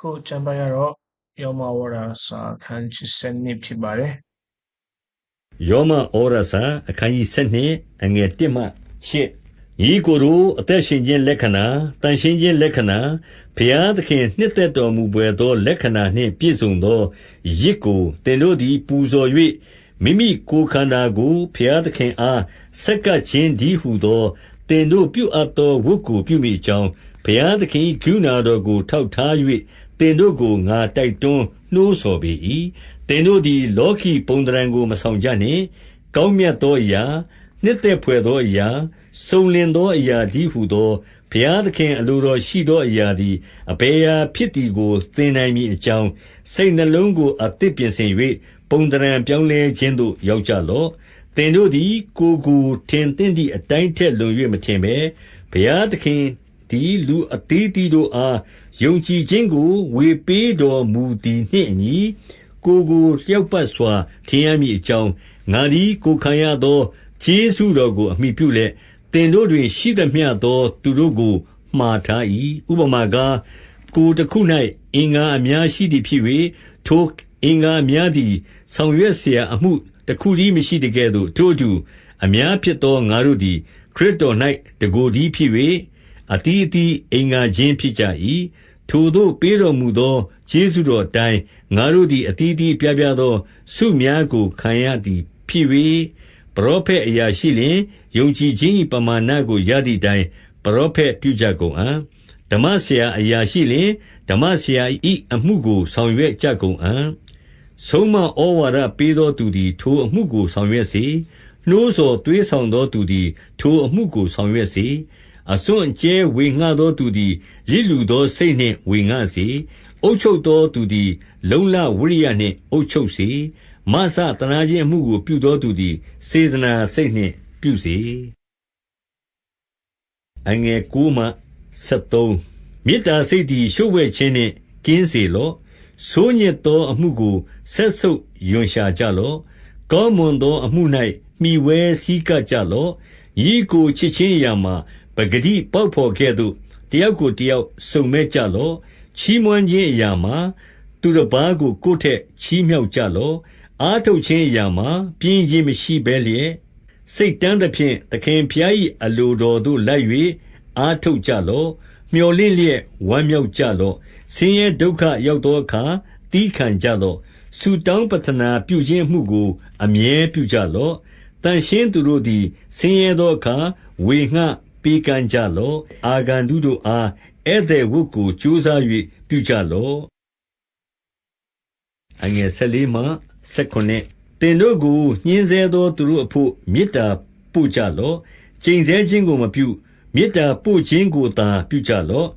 ခုကျမ်းပိုင်းကတော့ယောမဝါဒစာအခန်းကြီး7ဖြစ်ပါတယ်ယောမဩရစာအခန်းကြီး7အငယ်1မှ8ညီကိုတို့အသက်ရှင်ခြင်းလက္ခဏာတန်ရှင်းခြင်းလက္ခဏာဘုရားသခင်နှစ်သက်တော်မူပွေသော လက္ခဏာနှင့်ပြည့်စုံသောရစ်ကိုတင်တို့သည် ပူဇော်၍မိမိကိုယ်ခန္ဓာကိုဘုရားသခင်အားဆက်ကပ်ခြင်းဒီဟုသောတင်တို့ပြုအပ်သောဝတ်ကိုပြုမိကြောင်းဘုရားသခင်ကရုဏာတော်ကိုထောက်ထား၍ တင်တို့ကို ငါတိုက်တွန်းနှိုးဆော်ပေ၏တင်တို့သည် လောကီပုံတရံကို မဆောင်ကြနှင့် ကောင်းမြတ်သောအရာ နှစ်သက်ဖွယ်သောအရာ စုံလင်သောအရာဒီဟုသော ဘုရားသခင်အလိုတော်ရှိသောအရာသည် အဘယ်အရာဖြစ်သည်ကို သင်နိုင်မည်အကြောင်း စိတ်နှလုံးကို အသစ်ပြင်ဆင်၍ပုံတရံပြောင်းလဲခြင်းသို့ ရောက်ကြလော့ သင်တို့သည် ကိုယ်ကိုထင်သင့်သည့်အတိုင်းထက် လွန်၍မထင်ဘဲ ဘုရားသခင်သည် လူအသီးသီးတို့အား ယုံကြည်ခြင်းကို ဝေပေးတော်မူသည်နှင့်အညီ၊ကိုယ်ကို လျောက်ပတ်စွာ ထင်ရမည်အကြောင်း၊ငါသည် ကိုယ်ခံရသော ကျေးဇူးတော်ကို အမှီပြုလျက်၊သင်တို့တွင် ရှိသမျှသော သူတို့ကို မှာထား၏။ဥပမာကား၊ကိုယ်တခု၌အင်္ဂါအများရှိသည်ဖြစ်၍၊ထိုအင်္ဂါအများသည် ဆောင်ရွက်စရာအမှုတခုတည်း မရှိသကဲ့သို့၊ထိုအတူ အများဖြစ်သော ငါတို့သည် ခရစ်တော်၌တကိုယ်တည်းဖြစ်၍၊အသီးအသီး အင်္ဂါချင်းဖြစ်ကြ၏ ထိုသို့ပေးတော်မူသော ကျေးဇူးတော်အတိုင်း ငါတို့သည်အတီးတီးပြပြသော ဆုများကို ခံရသည်ဖြစ်၍ပရောဖက်အရာရှိလျင် ယုံကြည်ခြင်း၏ပမာဏကို ရသည့်အတိုင်း ပရောဖက်ပြုကြကုန်အံ့ ဓမ္မဆရာအရာရှိလျင် ဓမ္မဆရာ၏အမှုကို ဆောင်ရွက်ကြကုန်အံ့ ဆုံးမဩဝါဒပေးသောသူသည် ထိုအမှုကို ဆောင်ရွက်စေ နှိုးဆော်သွေးဆောင်သောသူသည် ထိုအမှုကို ဆောင်ရွက်စေ အစွန့်အကျဲဝေငှသောသူသည်လစ်လူသောစိတ်နှင့် ဝေငှစေ အုပ်ချုပ်သောသူသည် လုံလဝိရိယနှင့် အုပ်ချုပ်စေမဆတနာခြင်းအမှုကို ပြုသောသူသည် စေတနာစိတ်နှင့်ပြုစေအငယ်9မှ73မေတ္တာစိတ်သည်ရှုပ်ဝဲခြင်းနှင့် ကင်းစေလော့ ဆိုးညစ်သောအမှုကိုဆက်ဆုပ်ယွန်ရှာကြလော့ ကောင်းမွန်သောအမှု၌မှီဝဲစည်းကပ်ကြလော့ ညီကိုချစ်ချင်းရာမှာ ပဂတိပေါက်ဖော်ကဲ့သို့ တယောက်ကိုတယောက် စုံမဲ့ကြလော့ ချီးမွမ်းခြင်းအရာမှာ သူတစ်ပါးကို ကိုယ်ထက်ချီးမြှောက်ကြလော့ အားထုတ်ခြင်းအရာမှာပြင်းခြင်းမရှိဘဲလျက် စိတ်တန်းသဖြင့် သခင်ဖျား၏အလိုတော်သို့ လိုက်၍အားထုတ်ကြလော့မျော်လင့်လျက် ဝမ်းမြောက်ကြလော့ ဆင်းရဲဒုက္ခရောက်သောအခါတီးခံကြလော့ဆူတောင်းပတနာပြုခြင်းမှုကို အမြဲပြုကြလော့တန်ရှင်းသူတို့သည် ဆင်းရဲသောအခါ ဝေငှ ပေးကမ်းကြလော့ အာဂန္တုတို့အား ဧည့်သည်ဝတ်ကို ကြိုးစား၍ပြုကြလော့အငယ်14မှ19တင်တို့ကို ညှင်းဆဲသော သူတို့အဖို့ မေတ္တာပို့ကြလော့ ကျိန်ဆဲခြင်းကိုမပြု မေတ္တာပို့ခြင်းကိုသာ ပြုကြလော့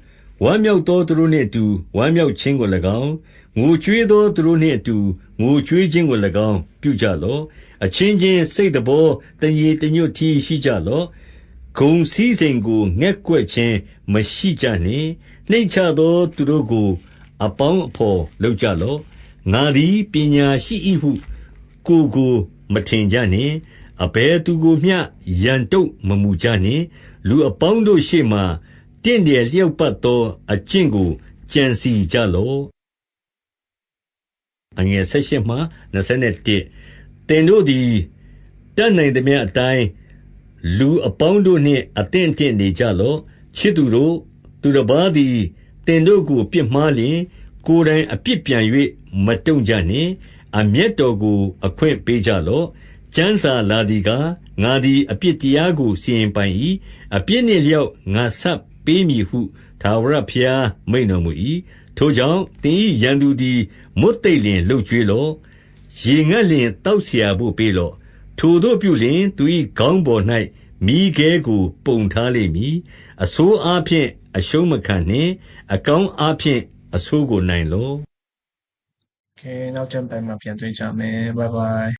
ဝမ်းမြောက်သော သူတို့နှင့်အတူ ဝမ်းမြောက်ခြင်းကို၎င်း ငိုကြွေးသော သူတို့နှင့်အတူ ငိုကြွေးခြင်းကို၎င်း ပြုကြလော့ အချင်းချင်း စိတ်တော်တညီတညွတ်တီရှိကြလော့ ဂုံစည်းစိမ်ကိုငှက်ကွက်ခြင်းမရှိကြနှင့် နှိမ့်ချသော သူတို့ကို အပေါင်းအဖော်လုပ်ကြလော့ ငါသည် ပညာရှိ၏ဟု ကိုယ်ကို မထင်ကြနှင့် အဘယ်သူကိုမျှ ရန်တုံမမူကြနှင့် လူအပေါင်းတို့ရှေ့မှတင့်တယ်လျောက်ပတ်သော အကျင့်ကို ကြံစီကြလော့အငယ်၁၈မှ21တင်တို့သည် တတ်နိုင်သမျှအတိုင်း လူအပေါင်းတို့နှင့် အသင့်အတင့်နေကြလော့။ချစ်သူတို့၊သူတပါးသည် သင်တို့ကို ပြစ်မှားလျှင်၊ကိုယ်တိုင်အပြစ်ပြန်၍မတုံ့ကြနှင့်။အမျက်တော်ကို အခွင့်ပေးကြလော့။ကျမ်းစာလာသည်ကား၊ငါသည် အပြစ်တရားကို စီရင်ပိုင်၏။အပြစ်နှင့်အလျောက် ငါဆပ်ပေးမည်ဟု ထာဝရဘုရား မိန့်တော်မူ၏။ထိုကြောင့်၊သင်၏ရန်သူသည် မွတ်သိပ်လျှင် လုပ်ကျွေးလော့။ရေငတ်လျှင် သောက်စရာဘို့ ပေးလော့။ထိုသို့ပြုလျှင် သူ၏ခေါင်းပေါ်၌ မိခဲကို ပုံထားလိမ့်မည် အဆိုးအားဖြင့် အရှုံးမခံနှင့် အကောင်းအားဖြင့် အဆိုးကို နိုင်လော့ကဲနောက်ကျမ်းပိုင်းမှာ ပြန်တွေ့ကြမယ် bye bye